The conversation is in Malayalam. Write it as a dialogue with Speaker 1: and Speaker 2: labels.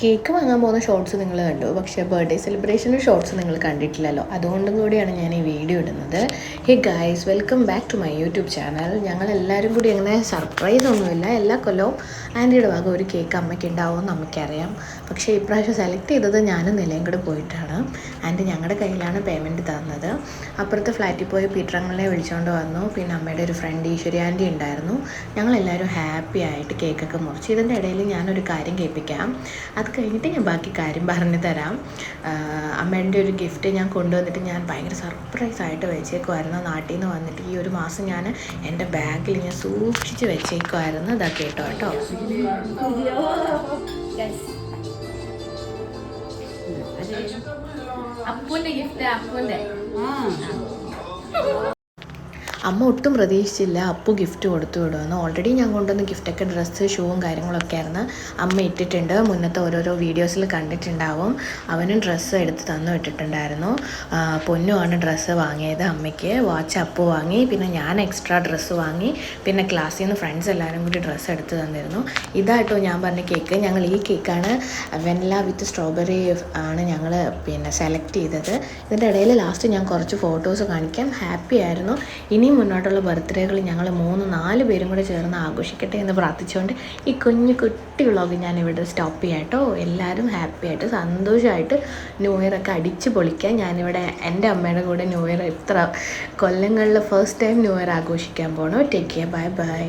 Speaker 1: കേക്ക് വാങ്ങാൻ പോകുന്ന ഷോർട്സ് നിങ്ങൾ കണ്ടു. പക്ഷേ ബർത്ത്ഡേ സെലിബ്രേഷന് ഷോർട്സ് നിങ്ങൾ കണ്ടിട്ടില്ലല്ലോ. അതുകൊണ്ടും കൂടിയാണ് ഞാൻ ഈ വീഡിയോ ഇടുന്നത്. Hey guys welcome back to my YouTube channel ഞങ്ങൾ എല്ലാവരും കൂടി അങ്ങനെ സർപ്രൈസ് ഒന്നുമില്ല. എല്ലാ കൊല്ലവും ആന്റിയുടെ ഭാഗം ഒരു കേക്ക് അമ്മയ്ക്ക് ഉണ്ടാവുമെന്ന് അമ്മയ്ക്കറിയാം പക്ഷേ ഇപ്രാവശ്യം സെലക്ട് ചെയ്തത് ഞാനും നിലയും കൂടെ പോയിട്ടാണ്. ആന്റി ഞങ്ങളുടെ കയ്യിലാണ് പേയ്മെന്റ് തന്നത്. അപ്പുറത്തെ ഫ്ലാറ്റിൽ പോയി പീറ്ററങ്ങളെ വിളിച്ചുകൊണ്ട് വന്നു. പിന്നെ അമ്മയുടെ ഒരു ഫ്രണ്ട് ഈശ്വരി ആന്റി ഉണ്ടായിരുന്നു. ഞങ്ങളെല്ലാവരും ഹാപ്പി ആയിട്ട് കേക്കൊക്കെ മുറിച്ച്. ഇതിന്റെ ഇടയിൽ ഞാനൊരു കാര്യം കേൾപ്പിക്കാം. അത് കഴിഞ്ഞിട്ട് ഞാൻ ബാക്കി കാര്യം പറഞ്ഞു തരാം. അമ്മേന്റെ ഒരു ഗിഫ്റ്റ് ഞാൻ കൊണ്ടുവന്നിട്ട് ഞാൻ ഭയങ്കര സർപ്രൈസ് ആയിട്ട് വെച്ചേക്കുമായിരുന്നു നാട്ടിൽ നിന്ന് വന്നിട്ട് ഈ ഒരു മാസം ഞാൻ എന്റെ ബാഗിൽ ഞാൻ സൂക്ഷിച്ച് വെച്ചേക്കുമായിരുന്നു ഇതാ കേട്ടോ കേട്ടോ.
Speaker 2: അപ്പൂന്റെ ഗിഫ്റ്റ് അപ്പൂന്റെ
Speaker 1: അമ്മ ഒട്ടും പ്രതീക്ഷിച്ചില്ല. അപ്പു ഗിഫ്റ്റ് കൊടുത്തു വിടുമെന്ന്. ഓൾറെഡി ഞാൻ കൊണ്ടുവന്ന ഗിഫ്റ്റൊക്കെ ഡ്രസ്സ് ഷൂവും കാര്യങ്ങളൊക്കെ ആയിരുന്നു. അമ്മ ഇട്ടിട്ടുണ്ട്. മുന്നത്തെ ഓരോരോ വീഡിയോസിൽ കണ്ടിട്ടുണ്ടാവും. അവനും ഡ്രസ്സ് എടുത്ത് തന്നു ഇട്ടിട്ടുണ്ടായിരുന്നു. പൊന്നുമാണ് ഡ്രസ്സ് വാങ്ങിയത് അമ്മയ്ക്ക്. വാച്ച് അപ്പു വാങ്ങി. പിന്നെ ഞാൻ എക്സ്ട്രാ ഡ്രസ്സ് വാങ്ങി. പിന്നെ ക്ലാസ്സിൽ നിന്ന് ഫ്രണ്ട്സ് എല്ലാവരും കൂടി ഡ്രസ്സ് എടുത്ത് തന്നിരുന്നു. ഇതായിട്ടോ ഞാൻ പറഞ്ഞ കേക്ക് ഞങ്ങൾ ഈ കേക്കാണ് വെനില വിത്ത് സ്ട്രോബെറി ആണ് ഞങ്ങൾ പിന്നെ സെലക്ട് ചെയ്തത്. ഇതിന്റെ ഇടയിൽ ലാസ്റ്റ് ഞാൻ കുറച്ച് ഫോട്ടോസ് കാണിക്കാം. ഹാപ്പി ആയിരുന്നു. ഇനിയും മുന്നോട്ടുള്ള ബർത്ത്ഡേകൾ ഞങ്ങൾ മൂന്ന് നാല് പേരും കൂടെ ചേർന്ന് ആഘോഷിക്കട്ടെ എന്ന് പ്രാർത്ഥിച്ചുകൊണ്ട് ഈ കുഞ്ഞു കുട്ടി വ്ളോഗ് ഞാൻ ഇവിടെ സ്റ്റോപ്പ് ചെയ്യാട്ടോ എല്ലാവരും ഹാപ്പി ആയിട്ട് സന്തോഷമായിട്ട് ന്യൂ ഇയറൊക്കെ അടിച്ച് പൊളിക്കാൻ ഞാനിവിടെ എന്റെ അമ്മയുടെ കൂടെ ന്യൂ ഇയർ ഇത്ര കൊല്ലങ്ങളിൽ ഫസ്റ്റ് ടൈം ന്യൂ ഇയർ ആഘോഷിക്കാൻ പോകണം ടേക്ക് കെയർ ബൈ ബൈ